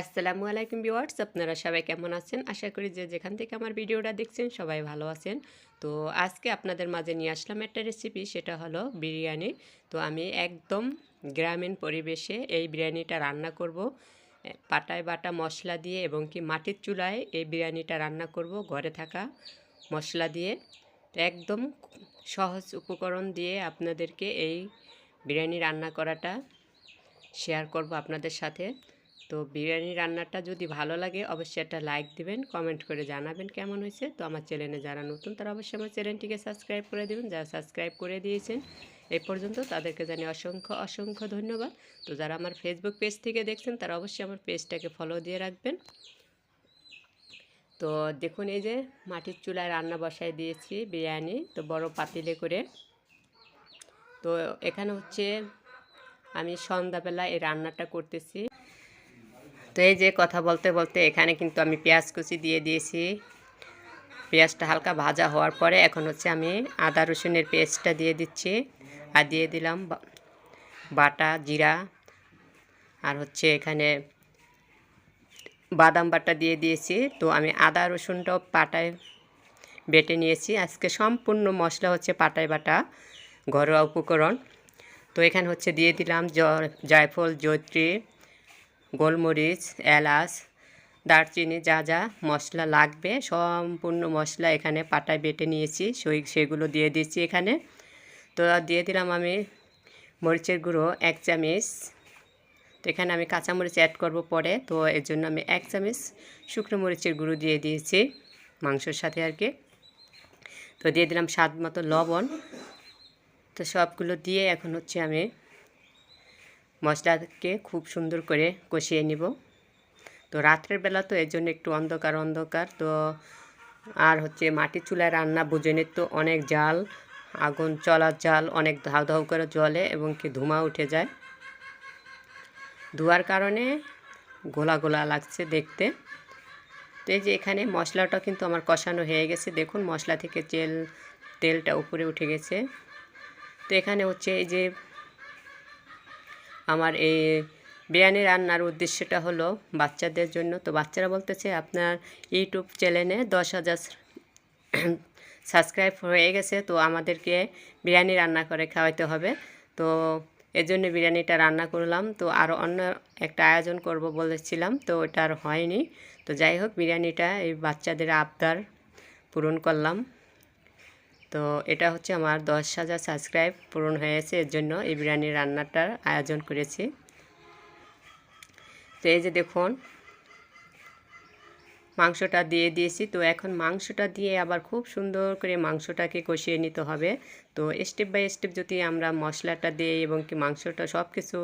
আসসালামু আলাইকুম ভিউয়ার্স, আপনারা সবাই কেমন আছেন? আশা করি যে যেখান থেকে আমার ভিডিওটা দেখছেন সবাই ভালো আছেন। তো আজকে আপনাদের মাঝে নিয়ে আসলাম একটা রেসিপি সেটা হলো বিরিয়ানি। তো আমি একদম গ্রামীণ পরিবেশে এই বিরিয়ানিটা রান্না করব। পাটায় বাটা মশলা দিয়ে এবং কি মাটির চুলায় এই বিরিয়ানিটা রান্না করব ঘরে থাকা মশলা দিয়ে। একদম সহজ উপকরণ দিয়ে আপনাদেরকে এই বিরিয়ানি রান্না করাটা শেয়ার করব আপনাদের সাথে। তো বিরিয়ানি রান্নাটা যদি ভালো লাগে, অবশ্যই একটা লাইক দিবেন কমেন্ট করে জানাবেন কেমন হয়েছে। তো আমার চ্যানেলে যারা নতুন, তারা অবশ্যই আমার চ্যানেলটিকে সাবস্ক্রাইব করে দেবেন। যারা সাবস্ক্রাইব করে দিয়েছেন, এ পর্যন্ত তাদেরকে জানি অসংখ্য অসংখ্য ধন্যবাদ। তো যারা আমার ফেসবুক পেজ থেকে দেখছেন, তারা অবশ্যই আমার পেজটাকে ফলো দিয়ে রাখবেন। তো দেখুন, এই যে মাটির চুলায় রান্না বসায় দিয়েছি বিরিয়ানি, তো বড় পাতিলে করে। তো এখানে হচ্ছে আমি সন্ধ্যাবেলা এই রান্নাটা করতেছি। তো এই যে কথা বলতে বলতে এখানে কিন্তু আমি পেঁয়াজ কুচি দিয়ে দিয়েছি। পেঁয়াজটা হালকা ভাজা হওয়ার পরে এখন হচ্ছে আমি আদা রসুনের পেস্টটা দিয়ে দিচ্ছি। আর দিয়ে দিলাম বাটা, জিরা। আর হচ্ছে এখানে বাদাম বাটা দিয়ে দিয়েছি। তো আমি আদা রসুনটাও পাটায় বেটে নিয়েছি। আজকে সম্পূর্ণ মশলা হচ্ছে পাটায় বাটা, ঘরোয়া উপকরণ। তো এখানে হচ্ছে দিয়ে দিলাম জয়ফল, জয়ত্রী। গোলমরিচ, এলাচ, দারচিনি, যা যা মশলা লাগবে, সম্পূর্ণ মশলা এখানে পাটায় বেটে নিয়েছি, সেই সেগুলো দিয়ে দিচ্ছি এখানে। তো দিয়ে দিলাম আমি মরিচের গুঁড়ো, এক চামচ। তো এখানে আমি কাঁচামরিচ অ্যাড করব পরে, তো এর জন্য আমি এক চামচ শুকনো মরিচের গুঁড়ো দিয়ে দিয়েছি মাংসর সাথে আর কি। তো দিয়ে দিলাম স্বাদ মতো লবণ। তো সবগুলো দিয়ে এখন হচ্ছে আমি মশলাকে খুব সুন্দর করে কষিয়ে নিব। তো রাত্রের বেলা তো এর জন্য একটু অন্ধকার অন্ধকার। তো আর হচ্ছে মাটির চুলায় রান্না বুঝেনি তো অনেক জাল, আগুন চলার জাল, অনেক ধাউ ধাউ করে জ্বলে এবং কি ধোঁয়া উঠে যায়। ধোয়ার কারণে গোলা গোলা লাগছে দেখতে। তো এই যে এখানে মশলাটা কিন্তু আমার কষানো হয়ে গেছে। দেখুন মশলা থেকে তেল, তেলটা উপরে উঠে গেছে। তো এখানে হচ্ছে এই যে আমার এই বিরিয়ানি রান্নার উদ্দেশ্যটা হলো বাচ্চাদের জন্য। তো বাচ্চারা বলতেছে, আপনার ইউটিউব চ্যানেলে দশ হাজার সাবস্ক্রাইব হয়ে গেছে, তো আমাদেরকে বিরিয়ানি রান্না করে খাওয়াইতে হবে। তো এর জন্য বিরিয়ানিটা রান্না করলাম। তো আরও অন্য একটা আয়োজন করব বলেছিলাম, তো ওটা আর হয়নি। তো যাই হোক, বিরিয়ানিটা এই বাচ্চাদের আবদার পূরণ করলাম। তো এটা হচ্ছে আমার দশ হাজার সাবস্ক্রাইব পূরণ হয়েছে। এর জন্য এই বিরিয়ানি রান্নাটার আয়োজন করেছি। তো এই যে দেখুন, মাংসটা দিয়ে দিয়েছি। তো এখন মাংসটা দিয়ে আবার খুব সুন্দর করে মাংসটাকে কষিয়ে নিতে হবে। তো স্টেপ বাই স্টেপ যদি আমরা মশলাটা দিই এবং কি মাংসটা সব কিছু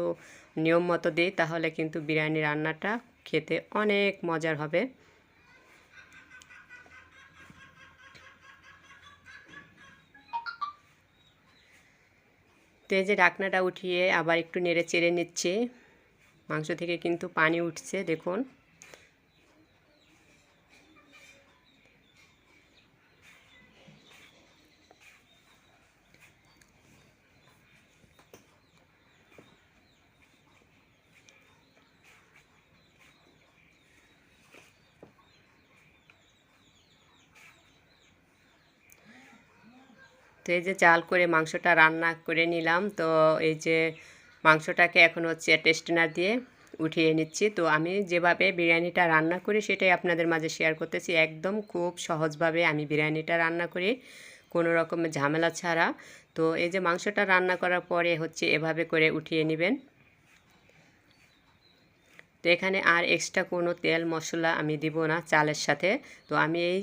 নিয়ম মতো দিই, তাহলে কিন্তু বিরিয়ানি রান্নাটা খেতে অনেক মজার হবে। এই যে ডাকনাটা উঠিয়ে আবার একটু নেড়ে চেড়ে নিচ্ছে। মাংস থেকে কিন্তু পানি উঠছে, দেখুন। তো এই যে চাল করে মাংসটা রান্না করে নিলাম, তো এই যে মাংসটাকে এখন হচ্ছে টেস্টনার দিয়ে উঠিয়ে নিচ্ছি। তো আমি যেভাবে বিরিয়ানিটা রান্না করি সেটাই আপনাদের মাঝে শেয়ার করতেছি। একদম খুব সহজভাবে আমি বিরিয়ানিটা রান্না করি, কোনো রকমের ঝামেলা ছাড়া। তো এই যে মাংসটা রান্না করার পরে হচ্ছে এভাবে করে উঠিয়ে নেবেন। তো এখানে আর এক্সট্রা কোনো তেল মশলা আমি দিব না চালের সাথে। তো আমি এই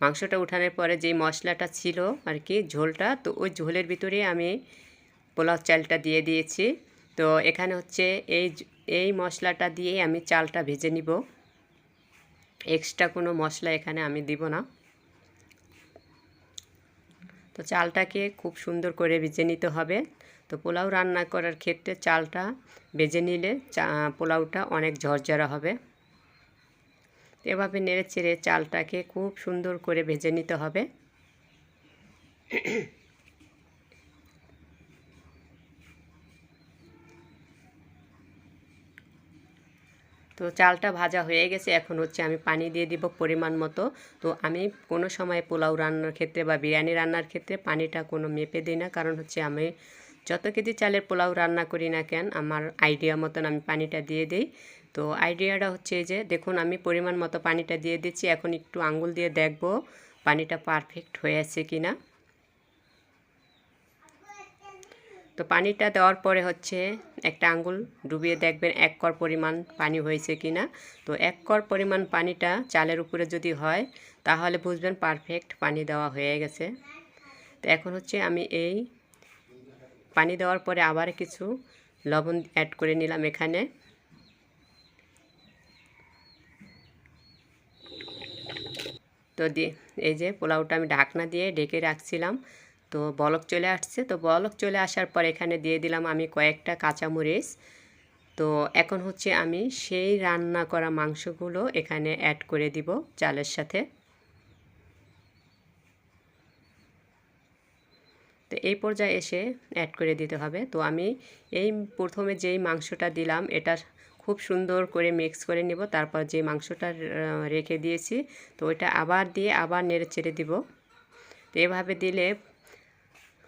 মাংসটা উঠানোর পরে যে মশলাটা ছিল আর কি, ঝোলটা, তো ওই ঝোলের ভিতরে আমি পোলাও চালটা দিয়ে দিয়েছি। তো এখানে হচ্ছে এই এই মশলাটা দিয়েই আমি চালটা ভেজে নিব। এক্সট্রা কোনো মশলা এখানে আমি দিব না। তো চালটাকে খুব সুন্দর করে ভেজে নিতে হবে। তো পোলাও রান্না করার ক্ষেত্রে চালটা ভেজে নিলে পোলাওটা অনেক ঝরঝরা হবে। এভাবে নেড়ে চেড়ে চালটাকে খুব সুন্দর করে ভেজে নিতে হবে। তো চালটা ভাজা হয়ে গেছে, এখন হচ্ছে আমি পানি দিয়ে দিব পরিমাণ মতো। তো আমি কোনো সময় পোলাও রান্নার ক্ষেত্রে বা বিরিয়ানি রান্নার ক্ষেত্রে পানিটা কোনো মেপে দিই না, কারণ হচ্ছে আমি যত কেজি চালের পোলাও রান্না করি না কেন, আমার আইডিয়া মতন আমি পানিটা দিয়ে দিই। তো আইডিয়াটা হচ্ছে এই যে, দেখুন আমি পরিমাণ মতো পানিটা দিয়ে দিচ্ছি, এখন একটু আঙ্গুল দিয়ে দেখব পানিটা পারফেক্ট হয়ে আছে কি না তো পানিটা দেওয়ার পরে হচ্ছে একটা আঙ্গুল ডুবিয়ে দেখবেন এক কর পরিমাণ পানি হয়েছে কি না তো এক কর পরিমাণ পানিটা চালের উপরে যদি হয়, তাহলে বুঝবেন পারফেক্ট পানি দেওয়া হয়ে গেছে। তো এখন হচ্ছে আমি এই পানি দেওয়ার পরে আবার কিছু লবণ অ্যাড করে নিলাম এখানে। তো এই যে পোলাওটা আমি ঢাকনা দিয়ে ঢেকে রাখছিলাম। তো বলক চলে আসছে। তো বলক চলে আসার পর এখানে দিয়ে দিলাম আমি কয়েকটা কাঁচামরিচ। তো এখন হচ্ছে আমি সেই রান্না করা মাংসগুলো এখানে অ্যাড করে দিব চালের সাথে। তো এই পর্যায়ে এসে অ্যাড করে দিতে হবে। তো আমি এই প্রথমে যেই মাংসটা দিলাম এটা খুব সুন্দর করে মিক্স করে নিব। তারপর যে মাংসটা রেখে দিয়েছি, তো ওইটা আবার দিয়ে আবার নেড়ে চেড়ে দিব। তো এভাবে দিলে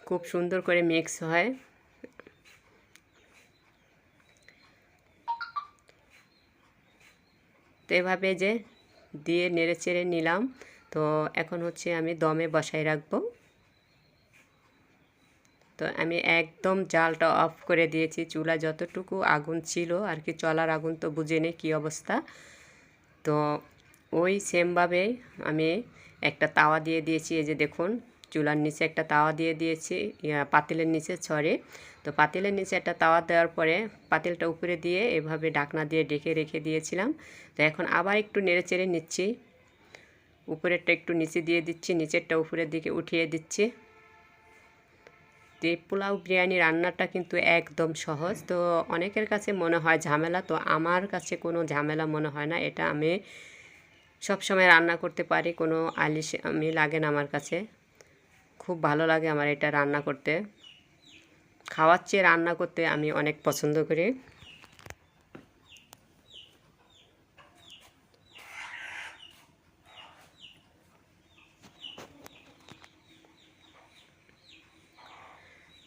খুব সুন্দর করে মিক্স হয়। তো এভাবে যে দিয়ে নেড়ে চেড়ে নিলাম। তো এখন হচ্ছে আমি দমে বসাই রাখব। তো আমি একদম জালটা অফ করে দিয়েছি। চুলা যতটুকু আগুন ছিল আর কি, চলার আগুন তো বুঝে নেই কী অবস্থা। তো ওই সেমভাবে আমি একটা তাওয়া দিয়ে দিয়েছি, এই যে দেখুন, চুলার নিচে একটা তাওয়া দিয়ে দিয়েছি পাতিলের নিচে ছড়ে তো পাতিলের নিচে একটা তাওয়া দেওয়ার পরে পাতিলটা উপরে দিয়ে এভাবে ডাকনা দিয়ে ডেকে রেখে দিয়েছিলাম। তো এখন আবার একটু নেড়ে চেড়ে নিচ্ছি। উপরেরটা একটু নিচে দিয়ে দিচ্ছি, নিচেরটা উপরের দিকে উঠিয়ে দিচ্ছি। তো পোলাও বিরিয়ানি রান্নাটা কিন্তু একদম সহজ। তো অনেকের কাছে মনে হয় ঝামেলা, তো আমার কাছে কোনো ঝামেলা মনে হয় না। এটা আমি সব সময় রান্না করতে পারি, কোনো আলিশ আমি লাগে না আমার কাছে। খুব ভালো লাগে আমার এটা রান্না করতে। খাওয়ার চেয়ে রান্না করতে আমি অনেক পছন্দ করি।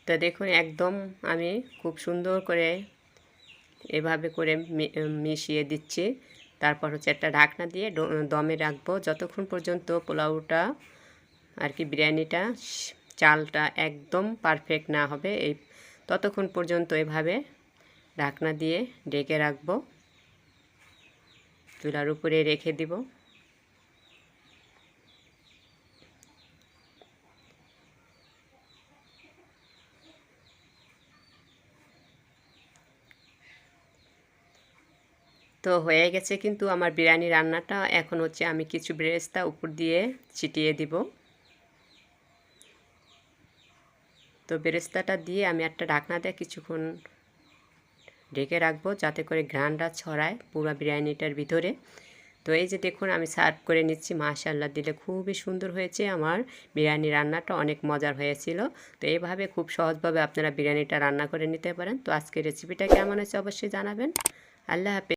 তো দেখুন, একদম আমি খুব সুন্দর করে এভাবে করে মিশিয়ে দিচ্ছি। তারপর হচ্ছে একটা ঢাকনা দিয়ে দমে রাখব। যতক্ষণ পর্যন্ত পোলাওটা আর কি বিরিয়ানিটা, চালটা একদম পারফেক্ট না হবে, এই ততক্ষণ পর্যন্ত এভাবে ঢাকনা দিয়ে ডেকে রাখব। চুলার উপরে রেখে দিব। তো হয়ে গেছে কিন্তু আমার বিরিয়ানি রান্নাটা। এখন হচ্ছে আমি কিছু ব্রেস্তা উপর দিয়ে ছিটিয়ে দিব। তো বেরেস্তাটা দিয়ে আমি একটা ঢাকনা দিয়ে কিছুক্ষণ ঢেকে রাখব যাতে করে ঘ্রানটা ছড়ায় পুরো বিরিয়ানিটার ভিতরে। তো এই যে দেখুন, আমি সার্ভ করে নিচ্ছি। মাশাল্লাহ দিলে খুবই সুন্দর হয়েছে আমার বিরিয়ানি রান্নাটা, অনেক মজার হয়েছিল। তো এইভাবে খুব সহজভাবে আপনারা বিরিয়ানিটা রান্না করে নিতে পারেন। তো আজকের রেসিপিটা কেমন হয়েছে অবশ্যই জানাবেন। আল্লাহ হাফেজ।